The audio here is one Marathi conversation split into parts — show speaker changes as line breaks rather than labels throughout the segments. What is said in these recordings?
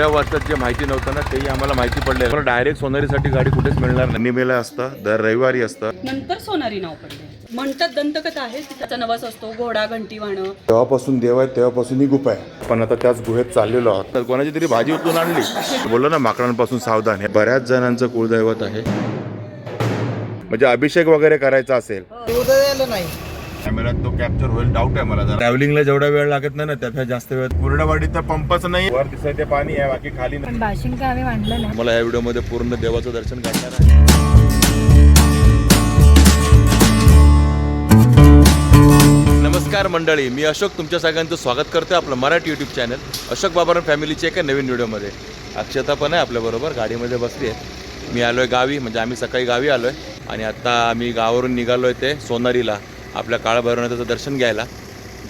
एवढ्या वाजतात जे माहिती नव्हतं ना तेही आम्हाला माहिती पडलं मला डायरेक्ट सोनारीसाठी गाडी कुठेच मिळणार नाही. निमेला असतं दर रविवारी असतं.
नंतर सोनारी नाव पडले. म्हणतात दंतकथा आहे की त्याचा नवस असतो घोडा घंटी वाणं.
तेव्हापासून देव आहे तेव्हापासून ही गुफा आहे. पण आता त्याच गुहेत चाललेलो आहोत. तर कोणाची तरी भाजी उचलून आणली. बोललो ना माकडांपासून सावधान आहे. बऱ्याच जणांचं कुलदैवत आहे. म्हणजे अभिषेक वगैरे करायचा असेल. कॅमेऱ्यात तो कॅप्चर होईल डाऊट आहे मला ट्रॅव्हलिंगला जेवढा वेळ लागत नाही ना त्यापेक्षा जास्त वेळ कुरडावाडीत तर पंपच नाही. वर दिसायचे पाणी आहे बाकी खाली नाही.
पण बाशिंग आम्ही मांडलं नाही.
मला या व्हिडिओमध्ये पूर्ण देवाचं दर्शन करणार आहे. नमस्कार मंडळी मी अशोक तुमच्या सगळ्यांचं स्वागत करतो आपलं मराठी यूट्यूब चॅनल अशोक बाबाराम फॅमिलीच्या एका नवीन व्हिडिओमध्ये अक्षता पण आहे आपल्याबरोबर गाडीमध्ये बसली आहे. मी आलो आहे गावी म्हणजे आम्ही सकाळी गावी आलो आहे आणि आत्ता आम्ही गावावरून निघालो आहे ते सोनारीला. आपल्या काळभैरवनाथाचं दर्शन घ्यायला.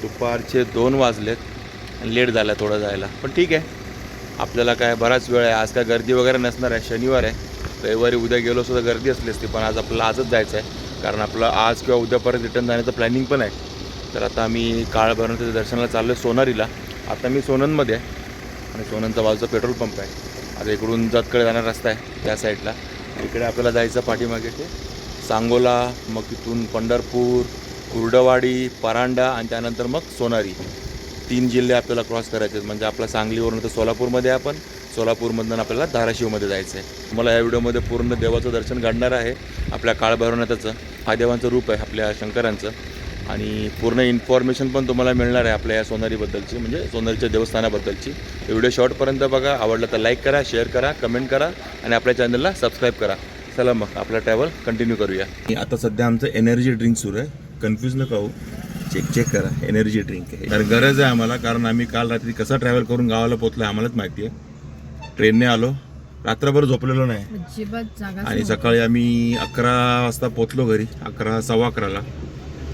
दुपारचे दोन वाजलेत आणि लेट झाला थोडं जायला. पण ठीक आहे. आपल्याला काय बराच वेळ आहे. आज काय गर्दी वगैरे नसणार आहे. शनिवार आहे. रविवारी उद्या गेलो सुद्धा गर्दी असली असती. पण आज आपल्याला आजच जायचं आहे. कारण आपलं आज किंवा उद्यापर्यंत रिटर्न जाण्याचं प्लॅनिंग पण आहे. तर आता आम्ही काळभैरवनाथाच्या दर्शनाला चाललो आहे सोनारीला. आता मी सोनंदमध्ये आहे. आणि सोनंदचा बाजूचा पेट्रोल पंप आहे. आता इकडून जतकडे जाणारा रस्ता आहे. त्या साईडला. इकडे आपल्याला जायचं पाठीमागे ते सांगोला मग तिथून पंढरपूर कुर्डवाडी परांडा आणि त्यानंतर मग सोनारी. तीन जिल्हे आपल्याला क्रॉस करायचे आहेत. म्हणजे आपला सांगलीवरून तर सोलापूरमध्ये आपण. सोलापूरमधून आपल्याला धाराशिवमध्ये जायचं आहे. मला या व्हिडिओमध्ये पूर्ण देवाचं दर्शन घडणार आहे. आपल्या काळभैरवनाथाचं महादेवांचं रूप आहे आपल्या शंकरांचं. आणि पूर्ण इन्फॉर्मेशन पण तुम्हाला मिळणार आहे आपल्या या सोनारीबद्दलची म्हणजे सोनारीच्या देवस्थानाबद्दलची. व्हिडिओ शॉर्टपर्यंत बघा. आवडलं तर लाईक करा शेअर करा कमेंट करा आणि आपल्या चॅनलला सबस्क्राईब करा. चला मग आपला ट्रॅव्हल कंटिन्यू करूया. आता सध्या आमचं एनर्जी ड्रिंक सुरू आहे. कन्फ्यूज नका हो. चेक चेक करा. एनर्जी ड्रिंक आहे. तर गरज आहे आम्हाला कारण आम्ही काल रात्री कसं ट्रॅव्हल करून गावाला पोहोचलो आम्हालाच माहिती आहे. ट्रेनने आलो. रात्रभर झोपलेलो नाही. आणि सकाळी आम्ही अकरा वाजता पोचलो घरी. अकरा सव्वा अकराला.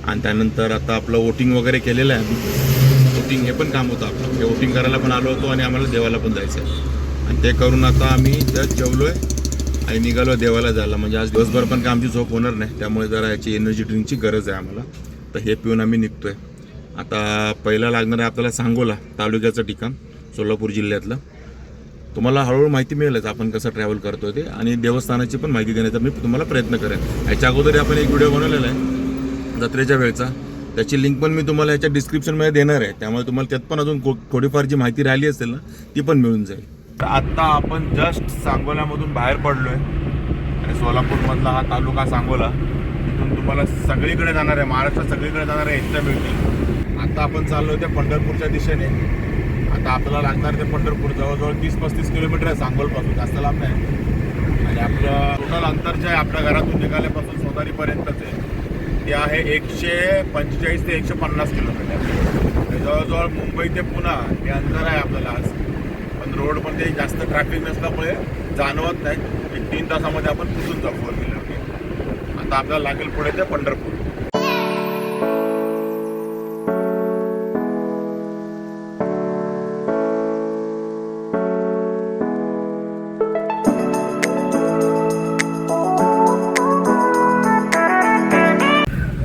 आणि त्यानंतर आता आपलं वोटिंग वगैरे केलेलं आहे आम्ही. वोटिंग हे पण काम होतं आपलं. हे वोटिंग करायला पण आलो होतो आणि आम्हाला देवाला पण जायचं आहे आणि ते करून आता आम्ही जस्ट जेवलो आहे आणि निघालो देवाला जायला. म्हणजे आज दिवसभर पण काय आमची झोप होणार नाही. त्यामुळे जरा याची एनर्जी ड्रिंकची गरज आहे आम्हाला. तर हे पिऊन आम्ही निघतोय. आता पहिला लागणार आहे आपल्याला सांगोला तालुक्याचं ठिकाण सोलापूर जिल्ह्यातलं. तुम्हाला हळूहळू माहिती मिळेलच आपण कसं ट्रॅव्हल करतोय ते. आणि देवस्थानाची पण माहिती देण्याचा मी तुम्हाला प्रयत्न करेन. याच्या अगोदर आपण एक व्हिडिओ बनवलेला आहे जत्रेच्या वेळचा. त्याची लिंक पण मी तुम्हाला याच्या डिस्क्रिप्शनमध्ये देणार आहे. त्यामुळे तुम्हाला त्यात पण अजून को- थोडीफार जी माहिती राहिली असेल ना ती पण मिळून जाईल. तर आत्ता आपण जस्ट सांगोल्यामधून बाहेर पडलोय. आणि सोलापूरमधला हा तालुका सांगोला. तिथून तुम्हाला सगळीकडे जाणार आहे महाराष्ट्रात सगळीकडे जाणार आहे एसट्या मिळतील आत्ता आपण चाललोय त्या पंढरपूरच्या दिशेने. आता आपल्याला लागणार ते पंढरपूर. जवळजवळ तीस पस्तीस किलोमीटर आहे सांगोलपासून जास्त लांब नाही. आणि आपलं टोटल अंतर जे आहे आपल्या घरातून निघाल्यापासून सोनारीपर्यंतचे ते आहे एकशे पंचेचाळीस ते एकशे पन्नास किलोमीटर. जवळजवळ मुंबई ते पुणा हे अंतर आहे आपल्याला आज. रोडमध्ये जास्त ट्रॅफिक नसल्यामुळे जाणवत नाही एक तीन तासामध्ये आपण पुसून जाऊ फोर व्हीलरने आता आपल्याला लागेल पुढे ते पंढरपूर.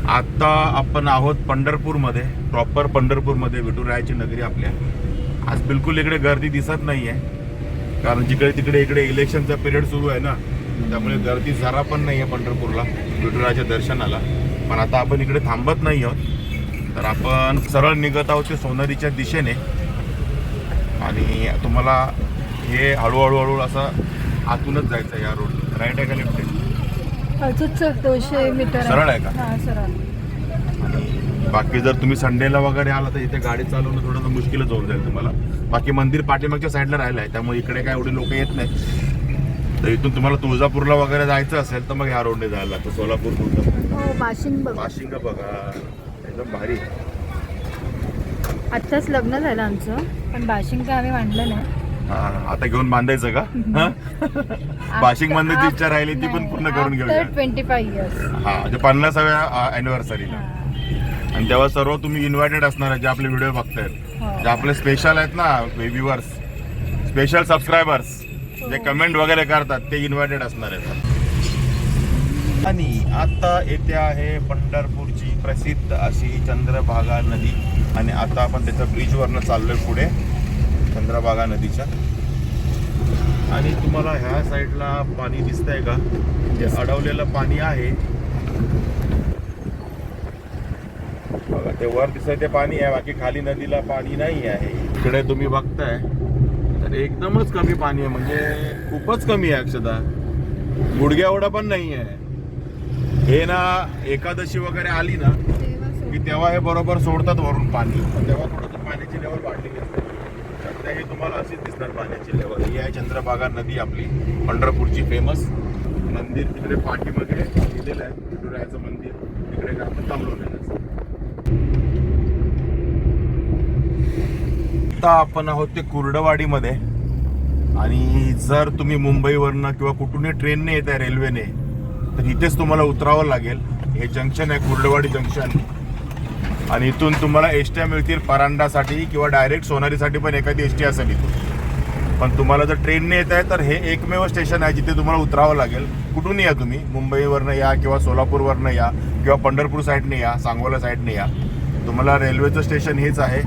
आता आपण आहोत पंढरपूरमध्ये. प्रॉपर पंढरपूरमध्ये विठुरायाची नगरी आपल्या. आज बिलकुल इकडे गर्दी दिसत नाही आहे कारण जिकडे तिकडे इकडे इलेक्शनचा पिरियड सुरू आहे ना त्यामुळे गर्दी जरा पण नाही आहे पंढरपूरला विठुरायाच्या दर्शनाला. पण आता आपण इकडे थांबत नाही आहोत. तर आपण सरळ निघत आहोत ते सोनारीच्या दिशेने. आणि तुम्हाला हे हळूहळू हळू असं आतूनच जायचं आहे या रोड राईट आहे का लेफ्ट आहे?
अजून दोनशे मीटर
सरळ आहे का?
हा सरळ.
बाकी जर तुम्ही संडेला वगैरे आला तर इथे गाडी चालवणं थोडंसं मुश्किलच होऊन जाईल तुम्हाला. बाकी मंदिर पाठीमागच्या साईडला राहिलं आहे त्यामुळे इकडे काय एवढे लोक येत नाहीत. तर इथून तुम्हाला तुळजापूरला वगैरे जायचं असेल तर मग ह्या रोडने जायला लागतं सोलापूर तुळजापूर
हो बाशिंग बघ.
वाशिंग बघा. एकदम भारी.
आत्ताच लग्न झालं आमचं पण बाशिंग काय आम्ही मांडलं नाही.
आता घेऊन बांधायचं का? वाशिंग बांधायची इच्छा राहिली ती पण पूर्ण करून घेऊया.
ट्वेंटी फाईव्ह इयर्स
हा म्हणजे पन्नासाव्या अॅनिव्हर्सरीला आणि तेव्हा सर्व तुम्ही इन्व्हायटेड असणार आहे जे आपले व्हिडिओ बघतायत.
हो.
जे आपले स्पेशल आहेत ना व्ह्युअर्स स्पेशल सबस्क्रायबर्स जे कमेंट वगैरे करतात ते इन्व्हायटेड असणार आहेत. आणि आता येथे आहे पंढरपूरची प्रसिद्ध अशी चंद्रभागा नदी. आणि आता आपण त्याच्या ब्रिजवरनं चाललोय पुढे चंद्रभागा नदीच्या. आणि तुम्हाला ह्या साईडला पाणी दिसतंय का? ते अडवलेलं पाणी आहे बघा ते वर दिसत ते पाणी आहे बाकी खाली नदीला पाणी नाही आहे. इकडे तुम्ही बघताय तर एकदमच कमी पाणी आहे म्हणजे खूपच कमी आहे अक्षदा. गुडघ्या एवढं पण नाही आहे. हे ना एकादशी वगैरे आली ना की तेव्हा हे बरोबर सोडतात वरून पाणी. तेव्हा थोडंसं पाण्याची लेवल वाढलेली असते. सध्या हे तुम्हाला अशीच दिसणार पाण्याची लेवल ही आहे चंद्रभागा नदी आपली पंढरपूरची फेमस मंदिर तिकडे पाठीमध्ये लिहिलेलं आहे विठुरायाचं मंदिर. तिकडे आपण थांबलो नाही. आता आपण आहोत ते कुर्डवाडीमध्ये. आणि जर तुम्ही मुंबईवरनं किंवा कुठूनही ट्रेनने येत आहे रेल्वेने तर इथेच तुम्हाला उतरावं लागेल. हे जंक्शन आहे कुर्डवाडी जंक्शन. आणि इथून तुम्हाला एस ट्या मिळतील परांडासाठी किंवा डायरेक्ट सोनारीसाठी पण एखादी एस टी असेल इथून. पण तुम्हाला जर ट्रेनने येत आहे तर हे एकमेव स्टेशन आहे जिथे तुम्हाला उतरावं लागेल. कुठून या तुम्ही मुंबईवरनं या किंवा सोलापूरवरनं या किंवा पंढरपूर साईडने या सांगोला साईडने या. तुम्हाला रेल्वेचं स्टेशन हेच आहे.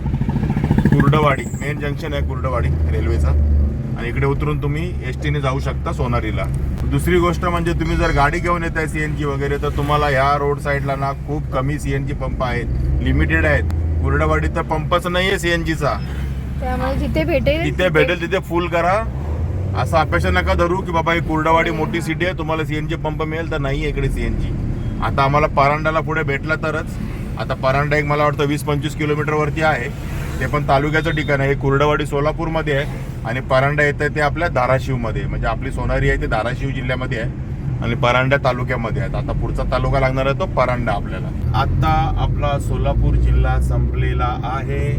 कुर्डवाडी मेन जंक्शन आहे कुर्डवाडी रेल्वेचा आणि इकडे उतरून तुम्ही एस टीने जाऊ शकता सोनारीला. दुसरी गोष्ट म्हणजे तुम्ही जर गाडी घेऊन येत आहे सीएनजी वगैरे तर तुम्हाला ह्या रोड साईडला ना खूप कमी सीएनजी पंप आहेत. लिमिटेड आहेत. कुर्डवाडी तर पंपच नाही आहे सीएनजीचा
त्यामुळे जिथे भेटेल
तिथे भेटेल तिथे फुल करा. असं अपेक्षा नका धरू की बाबा ही कुर्डवाडी मोठी सिटी आहे तुम्हाला सीएनजी पंप मिळेल तर नाही इकडे सीएनजी आता आम्हाला परांडाला पुढे भेटला तरच. आता परांडा एक मला वाटतं वीस पंचवीस किलोमीटर वरती आहे. ते पण तालुक्याचं ठिकाण आहे. हे कुर्डवाडी सोलापूरमध्ये आहे आणि परांडा येतं ते आपल्या धाराशिवमध्ये म्हणजे आपली सोनारी आहे ते धाराशिव जिल्ह्यामध्ये आहे आणि परांडा तालुक्यामध्ये आहे. आता पुढचा तालुका लागणार आहे तो परांडा आपल्याला. आता आपला सोलापूर जिल्हा संपलेला आहे.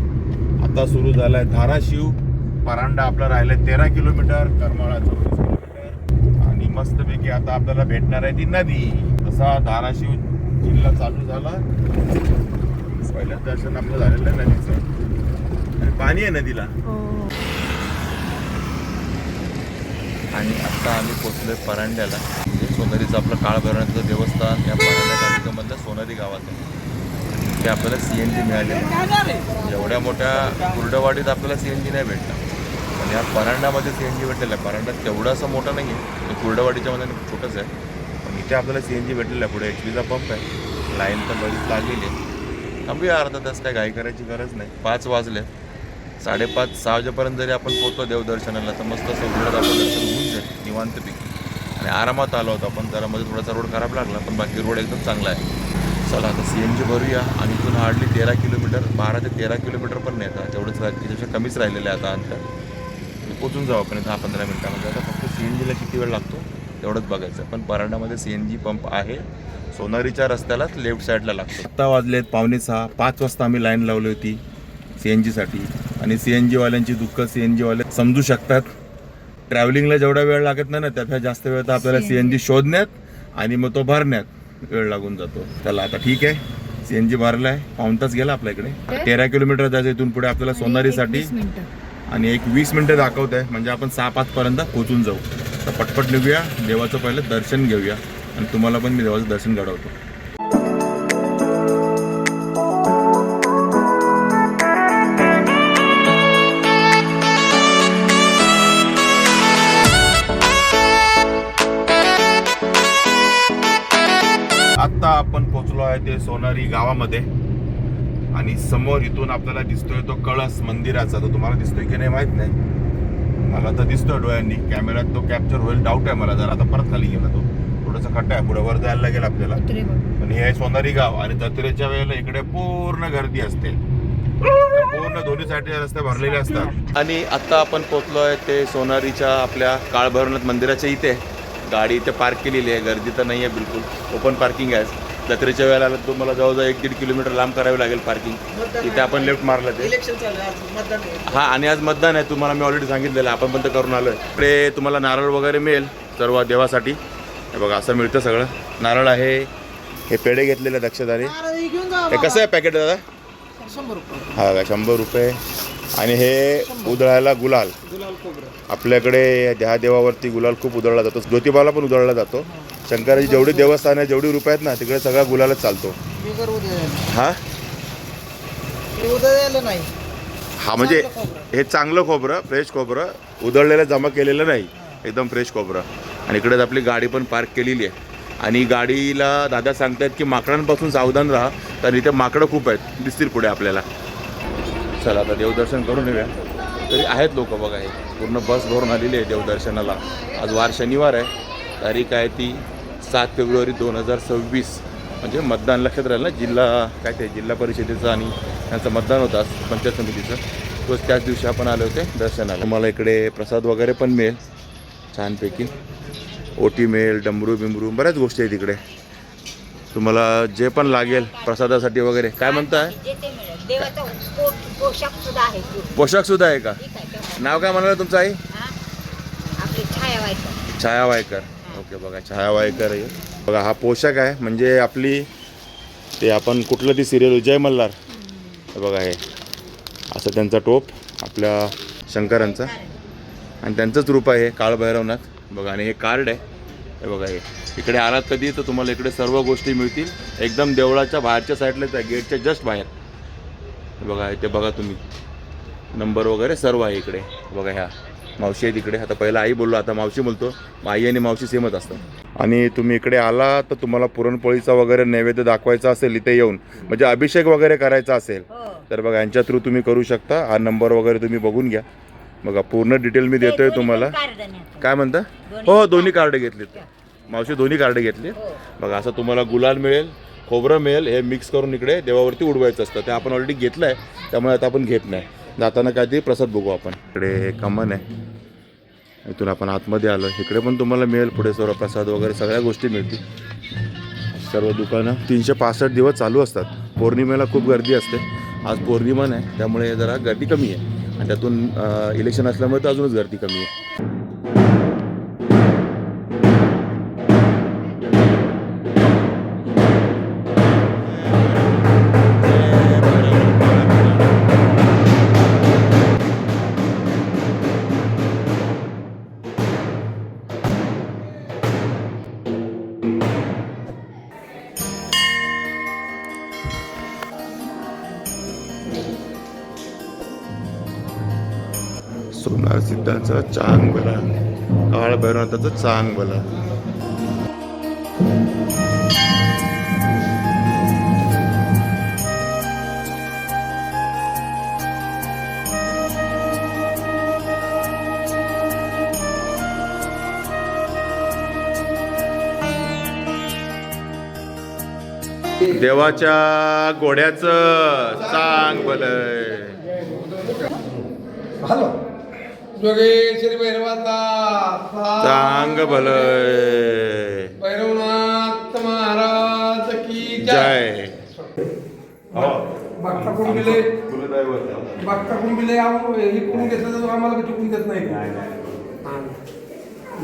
आता सुरू झाला आहे धाराशिव. परांडा आपला आहे तेरा किलोमीटर करमाळा चौतीस किलोमीटर. आणि मस्तपैकी आता आपल्याला भेटणार आहे ती नदी. तसा धाराशिव जिल्हा चालू झाला. पहिलं दर्शन आपलं झालेलं आहे नदीचं. पाणी आहे नदीला.
हो.
आणि आता आम्ही पोचलोय परांड्याला. म्हणजे सोनारीचं आपलं काळ भरण्याचं देवस्थान या परांड्या तालुक्यामधल्या सोनारी गावात आहे. ते आपल्याला सी एन जी मिळाले. एवढ्या मोठ्या कुर्डवाडीत आपल्याला सी एन जी नाही भेटणार. पण या परांड्यामध्ये सी एन जी भेटलेलं आहे. परांडा तेवढा असं मोठा नाही आहे. कुर्डवाडीच्या मध्ये छोटंच आहे. पण इथे आपल्याला सी एन जी भेटलेलं आहे. पुढे एच पीचा पंप आहे. लाईन तर बरीच लागलेली आहे. थांबूया अर्धा तास. काय घाई करायची गरज नाही. पाच वाजले साडेपाच सहा वाजेपर्यंत जरी आपण पोहोचलो देवदर्शनाला तर मस्त असं उघडत दर्शन होऊन जाईल निवांतपैकी. आणि आरामात आलो होतो आपण जरा मध्ये थोडासा रोड खराब लागला पण बाकी रोड एकदम चांगला आहे. चला आता सी एन जी भरूया. आणि इथून हार्डली तेरा किलोमीटर बारा ते तेरा किलोमीटर पण नाही आता. तेवढंच त्याच्यापेक्षा कमीच राहिलेलं आहे आता अंतर. पोचून जाऊ आपण दहा पंधरा मिनिटामध्ये. आता फक्त सी एन जीला किती वेळ लागतो? तेवढंच बघायचं पण परांडामध्ये सी एन जी पंप आहे. सोनारीच्या रस्त्यालाच लेफ्ट साईडला लागतो. आत्ता वाजलेत पावणे सहा. पाच वाजता आम्ही लाईन लावली होती. सी एन जीसाठी. आणि सी एन जीवाल्यांची दुःख सी एन जीवाले समजू शकतात. ट्रॅव्हलिंगला जेवढा वेळ लागत नाही ना त्यापेक्षा जास्त वेळ तर आपल्याला सी एन जी. शोधण्यात आणि मग तो भरण्यात वेळ लागून जातो. चला आता ठीक आहे. सी एन जी भरलाय. पाऊन तास गेला आपल्या इकडे. तेरा किलोमीटर जायचं इथून पुढे आपल्याला सोनारीसाठी
आणि एक वीस मिनिटं दाखवत आहे म्हणजे आपण सहा पाच पर्यंत पोहोचून जाऊ. तर पटपट निघूया. देवाचं पहिलं दर्शन घेऊया. आणि तुम्हाला पण मी देवाचं दर्शन घडवतो. सोनारी गावामध्ये. आणि समोर इथून आपल्याला दिसतोय तो कळस मंदिराचा. तो तुम्हाला दिसतोय की नाही माहीत नाही. मला तर दिसतोय डोळ्यांनी. कॅमेऱ्यात तो कॅप्चर होईल. डाऊट आहे मला जर. आता परत खाली गेला तो. थोडासा खड्डा आहे. पुढे वर जायला लागेल आपल्याला. पण हे आहे सोनारी गाव. आणि जत्रेच्या वेळेला इकडे पूर्ण गर्दी असते. पूर्ण दोन्ही साईडचे रस्ते भरलेले असतात.
आणि आत्ता आपण पोचलो आहे ते सोनारीच्या आपल्या काळभैरवनाथ मंदिराच्या इथे. गाडी इथे पार्क केलेली आहे. गर्दी तर नाही आहे बिलकुल. ओपन पार्किंग आहे. जत्रेच्या वेळेला आलं तुम्हाला जवळजवळ एक दीड किलोमीटर लांब करावी लागेल पार्किंग इथे आपण लेफ्ट मारलं ते.
इलेक्शन चालू आहे आज मतदान आहे.
हा आणि आज मतदान आहे तुम्हाला मी ऑलरेडी सांगितलेलं आहे आपण पण ते करून आलो आहे इकडे तुम्हाला नारळ वगैरे मिळेल सर्व देवासाठी. हे बघा असं मिळतं सगळं. नारळ आहे हे पेढे घेतलेले दक्षताने
अरे, हे घेऊन जा
हे कसं आहे पॅकेट दादा?
शंभर रुपये.
हा का शंभर रुपये. आणि हे उधळायला गुलाल. आपल्याकडे ह्या देवावरती गुलाल खूप उधळला जातो. ज्योतिबाला पण उधळला जातो. शंकराची जेवढी देवस्थान आहे जेवढी रुपये आहेत ना तिकडे सगळा गुलालच चालतो. हा?
हे
हा म्हणजे. हे चांगलं खोबरं फ्रेश खोबरं उधळलेलं जमा केलेलं नाही.
एकदम फ्रेश खोबरं. आणि इकडेच आपली गाडी पण पार्क केलेली आहे. आणि गाडीला दादा सांगतायत की माकडांपासून सावधान राहा कारण इथे माकडं खूप आहेत. दिसतील पुढे आपल्याला. चला आता देवदर्शन करून येऊया. तरी आहेत लोक बघा हे. पूर्ण बस भरून आलेली आहे देवदर्शनाला. आज वार शनिवार आहे. तारीख आहे ती सात फेब्रुवारी दोन हजार सव्वीस म्हणजे मतदान लक्षात राहील ना जिल्हा काय ते जिल्हा परिषदेचं आणि त्यांचं मतदान होतं आज पंचायत समितीचं. तोच त्याच दिवशी आपण आले होते दर्शनाला. तुम्हाला इकडे प्रसाद वगैरे पण मिळेल छानपैकी. ओटी मिळेल डमरू बिमरू बऱ्याच गोष्टी आहेत इकडे. तुम्हाला जे पण लागेल प्रसादासाठी वगैरे काय म्हणताय
पोशाख सुद्धा आहे.
पोशाख सुद्धा आहे का. नाव काय म्हणाला तुमचं आई?
छाया
वायकर ओके बघा छाया वायकर आहे. बघा हा पोशाख आहे. म्हणजे आपली ते आपण कुठलं ती सिरियल जय मल्हार. हे बघा हे. असं त्यांचा टोप आपल्या शंकरांचा. आणि त्यांचंच रूप आहे हे काळभैरवनाथ बघा आणि हे कार्ड आहे. हे बघा हे. इकडे आलात कधी तर तुम्हाला इकडे सर्व गोष्टी मिळतील. एकदम देवळाच्या बाहेरच्या साईडलाच आहे गेटच्या जस्ट बाहेर. बघा इथे बघा तुम्ही. नंबर वगैरे सर्व आहे इकडे. बघा ह्या. मावशी आहे तिकडे. आता पहिला आई बोललो आता मावशी बोलतो. आई आणि मावशी सेमच असतात. आणि तुम्ही इकडे आला तर तुम्हाला पुरणपोळीचा वगैरे नैवेद्य दाखवायचा असेल इथे येऊन. म्हणजे अभिषेक वगैरे करायचा असेल
हो.
तर बघा यांच्या थ्रू तुम्ही करू शकता. हा नंबर वगैरे तुम्ही बघून घ्या. बघा पूर्ण डिटेल मी देतोय तुम्हाला. काय म्हणता?
दोन्ही
हो दोन्ही कार्ड घेतलीत. मावशी दोन्ही कार्ड घेतली
हो.
बघा असं तुम्हाला गुलाल मिळेल खोबरं मिळेल हे मिक्स करून इकडे देवावरती उडवायचं असतं. ते आपण ऑलरेडी घेतलं आहे त्यामुळे आता आपण घेत नाही. जाताना काहीतरी प्रसाद बघू आपण. इकडे हे कमन आहे. इथून आपण आतमध्ये आलो इकडे पण तुम्हाला मिळेल पुढे सर्व प्रसाद वगैरे सगळ्या गोष्टी मिळतील. सर्व दुकानं तीनशे पासष्ट दिवस चालू असतात. पौर्णिमेला खूप गर्दी असते. आज पौर्णिमा नाही त्यामुळे जरा गर्दी कमी आहे. आणि त्यातून इलेक्शन असल्यामुळे तर अजूनच गर्दी कमी आहे. सोमनाथ सिद्धांचा चांग बला काळ भैरवनाथाचा चांग बला देवाच्या घोड्याचं चांग भलय.
जोगेश्वरी भैरवाचा सा-
चांग भलय
भैरवनाथ महाराज की जय। बघता कुंभिले बघता कुंभिले आहो, हे करून घेतलं तर आम्हाला चुकून देत नाही. हा.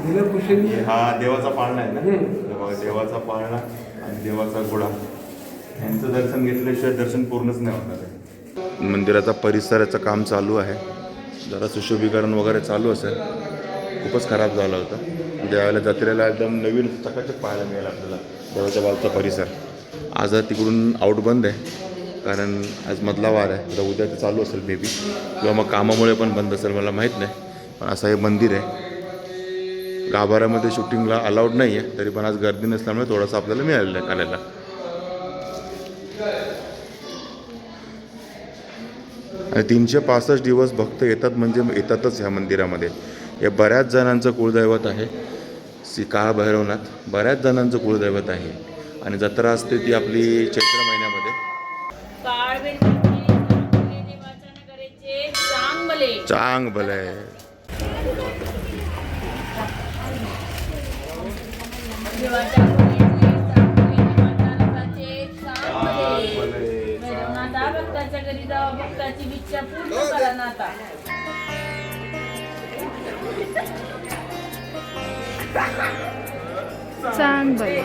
दिलं कुशली
हा देवाचा पाळणा आहे ना? देवाचा पाळणा आणि देवाचा घोडा यांचं दर्शन घेतल्याशिवाय दर्शन पूर्णच नाही होणार आहे. मंदिराचा परिसराचं काम चालू आहे. जरा सुशोभीकरण वगैरे चालू असेल खूपच खराब झाला होता. ज्यावेळेला जत्रेला एकदम नवीन चकाचक पाहायला मिळेल आपल्याला देवाच्या बाजूचा परिसर. आज तिकडून आउट बंद आहे कारण आज मधला वार आहे. तर उद्या ते चालू असेल मे बी किंवा मग कामामुळे पण बंद असेल मला माहीत नाही. पण असं हे मंदिर आहे. गाभाऱ्यामध्ये शूटिंगला अलाउड नाही आहे तरी पण आज गर्दी नसल्यामुळे थोडंसं आपल्याला मिळालेलं आहे करायला आणि तीनशे पासष्ट दिवस भक्त येतात म्हणजे येतातच ह्या मंदिरामध्ये. हे बऱ्याच जणांचं कुळदैवत आहे. श्री काळभैरवनाथ बऱ्याच जणांचं कुळदैवत आहे. आणि जत्रा असते ती आपली चैत्र महिन्यामध्ये. चांग भले
भक्ताच्या जावा भक्ताची इच्छा पूर्ण करा नाता
चांग बाई.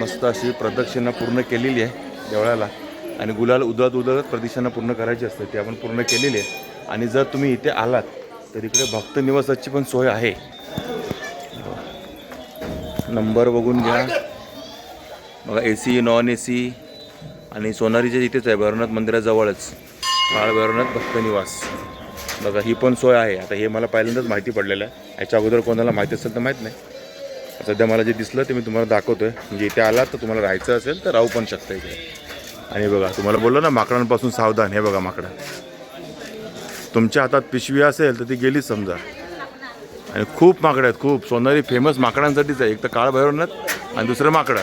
मस्त अशी प्रदक्षिणा पूर्ण केलेली आहे देवळाला. आणि गुलाल उदळत उदळत प्रदक्षिणा पूर्ण करायची असते ती आपण पूर्ण केलेली आहे. आणि जर तुम्ही इथे आलात तर इकडे भक्त निवासाची पण सोय आहे. नंबर बघून घ्या. बघा A C non A C आणि सोनारीच्या इथेच आहे भैरवनाथ मंदिराजवळच. काळ भैरवनाथ बघा ही पण सोय आहे. आता हे मला पहिल्यांदाच माहिती पडलेलं आहे. याच्या अगोदर कोणाला माहिती असेल तर माहीत नाही. सध्या मला जे दिसलं ते मी तुम्हाला दाखवतोय. म्हणजे इथे आलात तर तुम्हाला राहायचं असेल तर राहू पण शकता इथे. आणि बघा तुम्हाला बोललो ना माकडांपासून सावधान. हे बघा माकडं. तुमच्या हातात पिशवी असेल तर ती गेलीच समजा. आणि खूप माकडं आहेत खूप. सोनारी फेमस माकडांसाठीच आहे. एक तर काळ भैरवनाथ आणि दुसरं माकडं.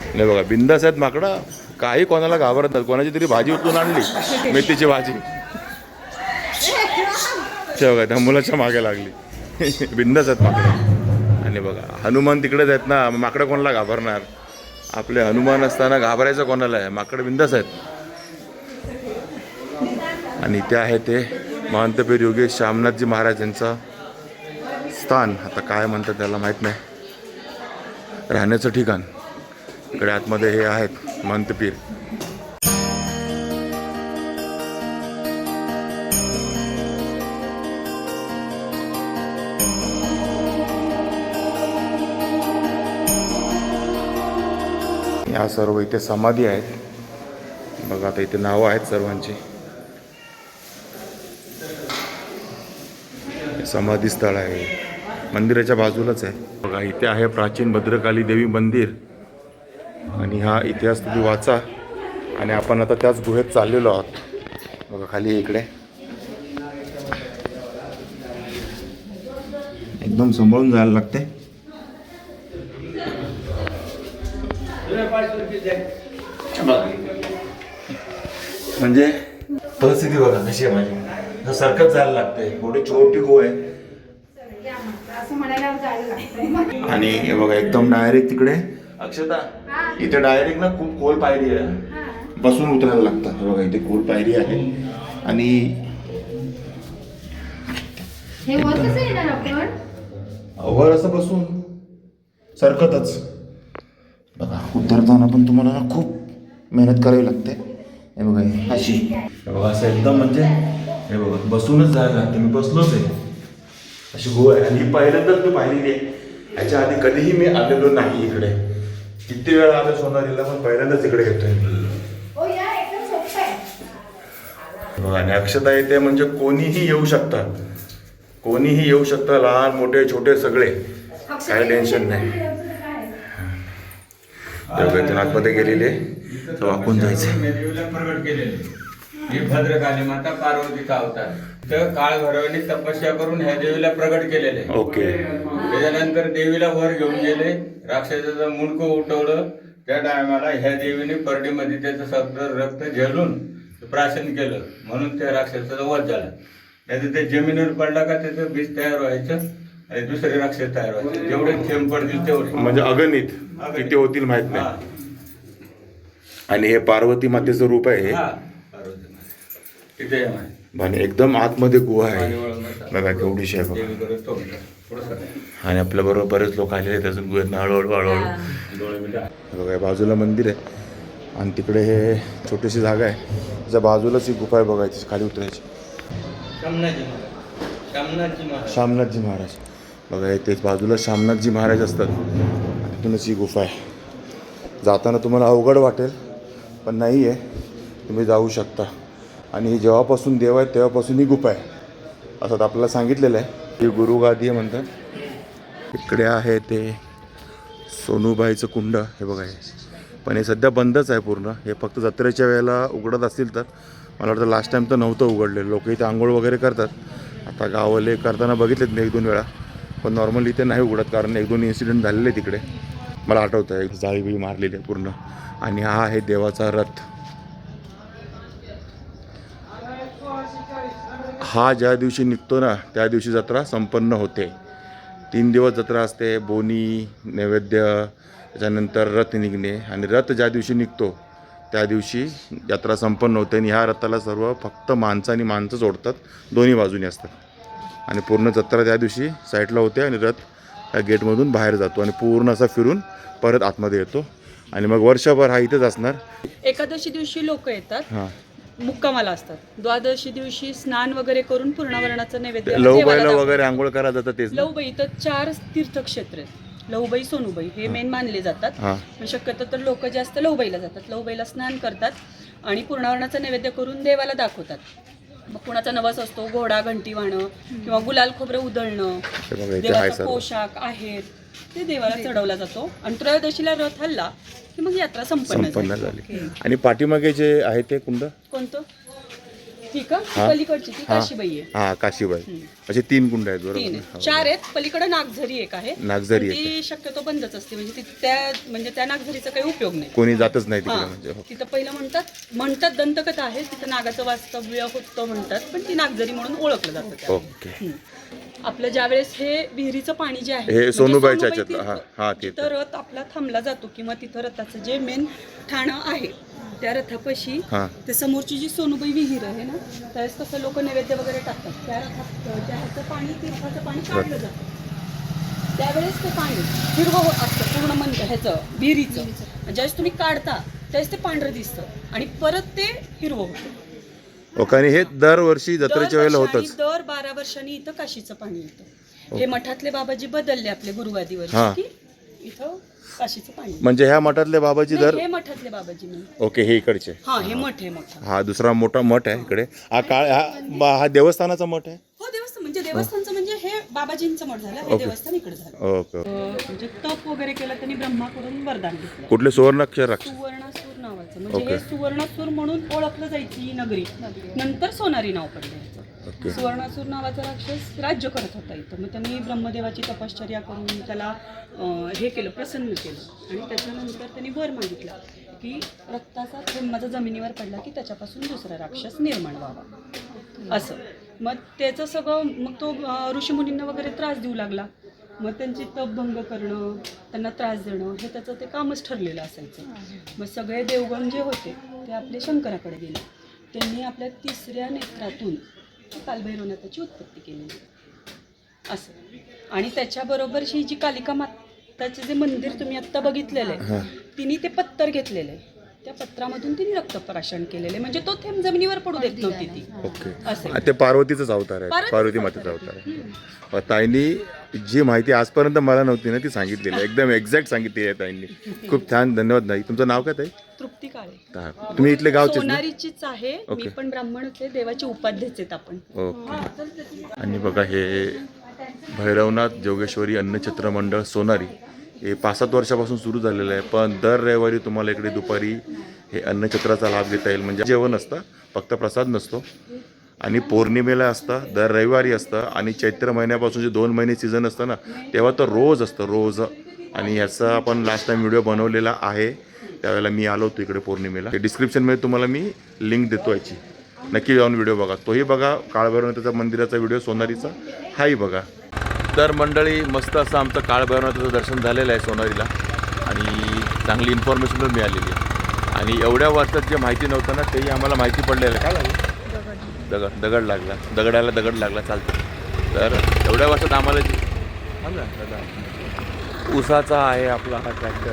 नाही बघा बिंदास आहेत माकडं. काही कोणाला घाबरत नाही कोणाची तरी भाजी उचलून आणली. मेथीची भाजी. ते बघा त्या मुलाच्या मागे लागली. बिंदास आहेत माकडं. आणि बघा हनुमान तिकडेच आहेत ना. माकडं कोणाला घाबरणार? आपले हनुमान असताना घाबरायचं कोणाला आहे? माकडं बिंदास आहेत. आणि ते आहे ते महंतपीर योगेश श्यामनाथजी महाराज यांचं स्थान. आता काय म्हणतात त्याला माहीत नाही. राहण्याचं ठिकाण. इकडे आतमध्ये हे आहेत मंतपीर. या सर्व इथे समाधी आहेत. बघा आता इथे नावं आहेत सर्वांची. समाधी स्थळ आहे. मंदिराच्या बाजूलाच आहे. बघा इथे आहे प्राचीन भद्रकाली देवी मंदिर. आणि हा इतिहास तुम्ही वाचा. आणि आपण आता त्याच गुहेत चाललेलो आहोत. बघा खाली इकडे. एकदम सांभाळून जायला लागते. म्हणजे परिस्थिती बघा कशी आहे माझी. सरकत जायला लागते एवढी छोटी गो आहे. आणि हे बघा एकदम डायरेक्ट तिकडे. अक्षता इथे डायरेक्ट ना खूप खोल पायरी आहे. बसून उतरायला लागतं हे बघा इथे खोल पायरी आहे. आणि
हे वर
असं बसून सरकतच. बघा उतरताना पण तुम्हाला ना खूप मेहनत करावी लागते. हे बघा अशी. हे बघा असं एकदम म्हणजे हे बघा बसूनच जायला लागते. मी बसलोच आहे. अशी गो आहे. आणि ही पहिल्यांदाच मी पाहिलेली आहे. ह्याच्या आधी कधीही मी आलेलो नाही इकडे. किती वेळा आलो सोनारीला पण पहिल्यांदाच इकडे येतोय. बघा आणि अक्षता येते म्हणजे कोणीही येऊ शकतात. कोणीही येऊ शकतं लहान मोठे छोटे सगळे. काही टेन्शन नाही. देवगतीन आतमध्ये गेलेले. तर वाकून जायचं.
देवीला प्रगट केलेले ही भद्रकाली माता पार्वतीचा अवतार तर काळ भैरवानी तपस्या करून ह्या देवीला प्रगट केलेले.
ओके.
त्याच्यानंतर देवीला वर घेऊन गेले. राक्षसाचं मुंडकं उठवलं. त्या टायमाला ह्या देवीने परडीमध्ये त्याचं सगळं रक्त झेलून प्राशन केलं. म्हणून त्या राक्षसाचा वध झाला. नाही ते जमिनीवर पडला का त्याचं बीज तयार व्हायचं आणि दुसरे राक्षस तयार व्हायचे. जेवढे थेंब पडतील तेवढे.
म्हणजे अगणित. किती होतील माहीत. नाही. आणि हे पार्वती मातेचं रूप आहे हे. आणि एकदम आतमध्ये गुहा आहे. बघा केवढीशी आहे बघा. आणि आपल्या बरोबर बरेच लोक आलेले आहेत अजून गुहेत हळूहळू हळूहळू. बघा या बाजूला मंदिर आहे. आणि तिकडे हे छोटीशी जागा आहे. त्याच्या बाजूलाच ही गुफा आहे बघायची खाली उतरायची. श्यामनाथजी महाराज. बघा हे तेच बाजूला श्यामनाथजी महाराज असतात. आणि तिथूनच ही गुफा आहे. जाताना तुम्हाला अवघड वाटेल पण नाही आहे तुम्ही जाऊ शकता. आणि हे जेव्हापासून देव आहे तेव्हापासून ही गुफा आहे. असं तर आपल्याला सांगितलेलं आहे. हे गुरुगादी म्हणतात. इकडे आहे ते सोनूबाईचं कुंड हे बघा हे. पण हे सध्या बंदच आहे पूर्ण. हे फक्त जत्रेच्या वेळेला उघडत असतील तर. मला वाटतं लास्ट टाईम तर नव्हतं उघडलेलं. लोक इथे आंघोळ वगैरे करतात. आता गाववाले करताना बघितलेत मी एक दोन वेळा. पण नॉर्मली इथे नाही उघडत कारण एक दोन इन्सिडेंट झालेले तिकडे. मला आठवतं आहे एक जाळी बिळी मारलेली आहे पूर्ण. आणि हा आहे देवाचा रथ. हा ज्या दिवशी निघतो ना त्या दिवशी जत्रा संपन्न होते. तीन दिवस जत्रा असते बोनी नैवेद्य त्याच्यानंतर रथ निघणे आणि रथ ज्या दिवशी निघतो त्या दिवशी यात्रा संपन्न होते आणि ह्या रथाला सर्व फक्त माणसं आणि माणसं जोडतात दोन्ही बाजूनी असतात. आणि पूर्ण जत्रा त्या दिवशी साईडला होते आणि रथ त्या गेटमधून बाहेर जातो आणि पूर्ण असा फिरून परत आतमध्ये येतो. आणि मग वर्षभर हा इथेच असणार.
एकादशी दिवशी लोक येतात.
हां.
मुक्कामाला असतात. द्वादशी दिवशी स्नान वगैरे करून पूर्णावरणाचं नैवेद्य देवाला दाखवतात.
वगैरे आंघोळ करा जातात तेच ना?
लवबाई तर चार तीर्थक्षेत्र आहेत. लवबाई सोनूबाई हे मेन मानले जातात.
हां.
पण शक्यतो तर लोक जास्त लवबाईला जातात. लवबाईला स्नान करतात आणि पूर्णावरणाचा नैवेद्य करून देवाला दाखवतात. मग कुणाचा नवस असतो घोडा घंटी वाहणं किंवा गुलाल खोबरं उधळणं
हे बघा, इथे आहे
देवाचा
सर्व.
पोशाख आहेत ते देवाला चढवला जातो. आणि त्रयोदशीला रथ हल्ला की मग यात्रा संपन्न
संपन्न
झाली.
झाली. आणि पाठीमागे जे आहे ते कुंड?
कोणतं? ठीक आहे
हा.
पलीकडची ती
हा.
काशीबाई आहे.
हा काशीबाई. असे तीन कुंड आहेत
तीन
बरोबर.
आहे. चार आहेत पलीकडे नागझरी एक आहे.
नागझरी
पण ती शक्यतो बंदच असते म्हणजे ती त्या म्हणजे त्या नागझरीचा काही उपयोग नाही.
कोणी जातच नाही तिकडे
हा.
म्हणजे हो.
तिथं पहिलं म्हणतात म्हणतात दंतकथा आहे तिथं नागाचं वास्तव्य होतं म्हणतात पण ती नागझरी म्हणून ओळखलं जातं त्या.
ओके.
हम्म. आपलं ज्यावेळेस हे विहिरीचं पाणी जे आहे
हे
म्हणजे
सोनूबाईच्या
सोनूबाई
ह्याच्यातलं.
तीर्थ,
हा, ते
जिथं रथ आपला थांबला जातो किंवा तिथं रथाचं जे मेन ठाणं आहे त्या रथापाशी
हा.
ते समोरची जी सोनूबाई विहीर आहे ना त्यावेळेस कसं लोक नैवेद्य वगैरे टाकतात. त्या रथात त्या ह्याचं पाणी तीर्थाचं पाणी काढलं जातं. त्यावेळेस ते पाणी हिरवं होत असतं पूर्ण मन ह्याचं विहिरीचं. ज्यावेळेस तुम्ही काढता त्यावेळेस ते पांढरं दिसतं आणि परत ते हिरवं होतं.
ओके आणि हे दरवर्षी जत्रेच्या वेळेला होतच.
दर बारा वर्षांनी इथं काशीचं पाणी येतं. हे. मठातले बाबाजी बदलले आपले गुरुवादीवर
हा.
की इथं काशीचं पाणी येतं.
म्हणजे ह्या मठातले बाबाजी दर
हे मठातले बाबाजी
ओके हे इकडचे.
हा हे मठ आहे मोठा.
हा दुसरा मोठा मठ आहे इकडे. हा काळ हा बा- हा देवस्थानाचा मठ आहे?
हो देवस्थान म्हणजे देवस्थानचं म्हणजे हे बाबाजींचं मठ झालं हे. देवस्थान इकडे झालं.
ओके
म्हणजे तप वगैरे केलं त्यांनी ब्रह्माकडून वरदान घेतलं.
कुठले सुवर्णाक्षर अक्षर
सुवर्णासूर नावाचं म्हणजे
ओके.
हे सुवर्णासूर म्हणून ओळखलं जायची ही नगरी. नंतर सोनारी नाव पडलं. याचं.
ओके.
सुवर्णासूर नावाचा राक्षस राज्य करत होता इथं. मग त्यांनी ब्रह्मदेवाची तपश्चर्या करून त्याला अं, हे केलं प्रसन्न केलं. आणि त्याच्यानंतर त्यांनी वर मागितला की रक्ताचा थेंब माझा जमिनीवर पडला की त्याच्यापासून दुसरा राक्षस निर्माण व्हावा. असं. मग त्याचं सगळं मग तो अं, ऋषीमुनींना वगैरे त्रास देऊ लागला. मग त्यांची तपभंग करणं त्यांना त्रास देणं हे त्याचं ते कामच ठरलेलं असायचं. मग सगळे देवगण जे होते ते आपले शंकराकडे गेले. त्यांनी आपल्या तिसऱ्या नेत्रातून कालभैरवनाथाची उत्पत्ती केलेली असं. आणि त्याच्याबरोबरची जी कालिका माताचे जे मंदिर तुम्ही आत्ता बघितलेलं आहे तिने ते पत्तर घेतलेलं आहे. त्या पत्रामधून तिने रक्तप्राशन केलेलं. म्हणजे तो थेंब जमिनीवर पडू देत नव्हती ती.
ओके.
असं.
आणि ते पार्वतीचाच अवतार आहे.
पार्वतीचाच
पार्वती मातेचा अवतार आहे. ताईंनी जी माहिती आजपर्यंत मला नव्हती ना ती सांगितलेली. आहे एकदम एक्झॅक्ट सांगितली आहे ताईंनी. खूप छान. धन्यवाद ताई. तुमचं नाव काय ताई?
तृप्ती काळे.
ता- तुम्ही इथले गावचेच ना?
सोनारीचीच आहे. मी
ओके.
पण ब्राह्मणच आहे देवाचे उपाध्येच आहेत आपण.
ओके. आणि बघा हे भैरवनाथ जोगेश्वरी अन्नछत्र मंडळ सोनारी. हे पाच सात वर्षापासून सुरू झालेलं आहे. पण दर रविवारी तुम्हाला इकडे दुपारी हे अन्नछत्राचा लाभ घेता येईल. म्हणजे जेवण असतं फक्त प्रसाद नसतो. आणि पौर्णिमेला असतं दर रविवारी असतं. आणि चैत्र महिन्यापासून जे दोन महिने सीझन असतं ना तेव्हा तर रोज असतं रोज. आणि ह्याचा आपण लास्ट टाइम व्हिडिओ बनवलेला आहे. त्यावेळेला मी आलो होतो इकडे पौर्णिमेला. डिस्क्रिप्शनमध्ये तुम्हाला मी लिंक देतो याची. नक्की जाऊन व्हिडिओ बघा. तोही बघा काळभैरवनाथाचा मंदिराचा व्हिडिओ सोनारीचा. हाही बघा. तर मंडळी मस्त असं आमचं काळभैरवनाथाचं दर्शन झालेलं आहे सोनारीला. आणि चांगली इन्फॉर्मेशन पण मिळालेली आहे. आणि एवढ्या वर्षात जे माहिती नव्हतं ना तेही आम्हाला माहिती पडलेलं आहे. काय लागलं? दगड. दगड लागला. दगडाला दगड लागला चालतं. तर एवढ्या वर्षात आम्हाला जी. ऊसाचा आहे आपला हा ट्रॅक्टर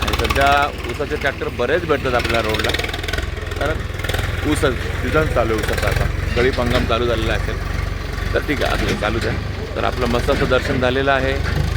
आणि सध्या ऊसाचे ट्रॅक्टर बरेच भेटतात आपल्या रोडला कारण ऊस सीझन चालू आहे ऊसाचा आता. गळीप हंगाम चालू झालेला असेल. तर ठीक आहे आपलं चालूच आहे तर आपलं मस्त असं दर्शन झालेलं आहे.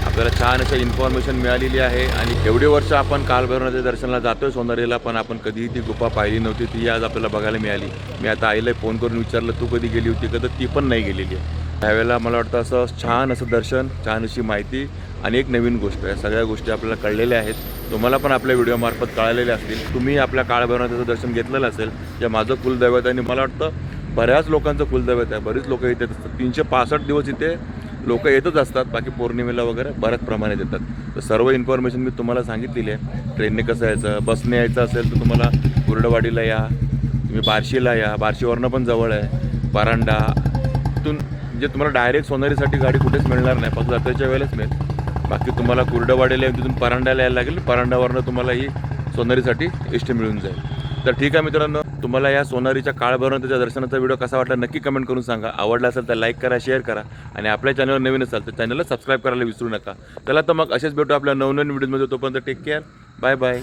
आपल्याला छान असं इन्फॉर्मेशन मिळालेली आहे. आणि एवढे वर्ष आपण कालभैरवनाथच्या दर्शनाला जातोय सोनारीला पण आपण कधीही ती गुफा पाहिली नव्हती. ती आज आपल्याला बघायला मिळाली. मी आता आईला फोन करून विचारलं तू कधी गेली होती? कधी ती पण नाही गेलेली आहे. त्यावेळेला मला वाटतं असं छान असं दर्शन छान अशी माहिती आणि एक नवीन गोष्ट. आहे सगळ्या गोष्टी आपल्याला कळलेल्या आहेत. तुम्हाला पण आपल्या व्हिडिओमार्फत कळलेल्या असतील. तुम्ही आपल्या काळभैरवनाथाचं दर्शन घेतलेलं असेल जे माझं कुलदैवत आहे. आणि मला वाटतं बऱ्याच लोकांचं कुलदैवत आहे. बरीच लोक इथे असतात. तीनशे पासष्ट दिवस इथे लोक येतच असतात बाकी पौर्णिमेला वगैरे बऱ्याच प्रमाणात येतात. तर सर्व इन्फॉर्मेशन मी तुम्हाला सांगितलेली आहे. ट्रेनने कसं यायचं बसने यायचं असेल तर तुम्हाला कुर्डवाडीला या तुम्ही बार्शीला या. बार्शीवरनं पण जवळ आहे. परांडा तिथून म्हणजे तुम्हाला डायरेक्ट सोनारीसाठी गाडी कुठेच मिळणार नाही. फक्त जात्रेच्या वेळेलाच मिळेल. बाकी तुम्हाला कुर्डवाडीला येऊन तिथून परांडाला यायला लागेल. परांड्यावरनं तुम्हाला ही सोनारीसाठी एस टी मिळून जाईल. तर ठीक आहे मित्रांनो. तुम्हाला या सोनारीच्या काळभरवनाथाच्या दर्शनाचा व्हिडिओ कसा वाटला नक्की कमेंट करून सांगा. आवडला असेल तर लाईक करा शेअर करा आणि आपल्या चॅनलवर नवीन असाल तर चॅनलला सबस्क्राईब करायला विसरू नका. चला तर मग असेच भेटू आपल्या नवनवीन व्हिडिओमध्ये तोपर्यंत टेक केअर बाय बाय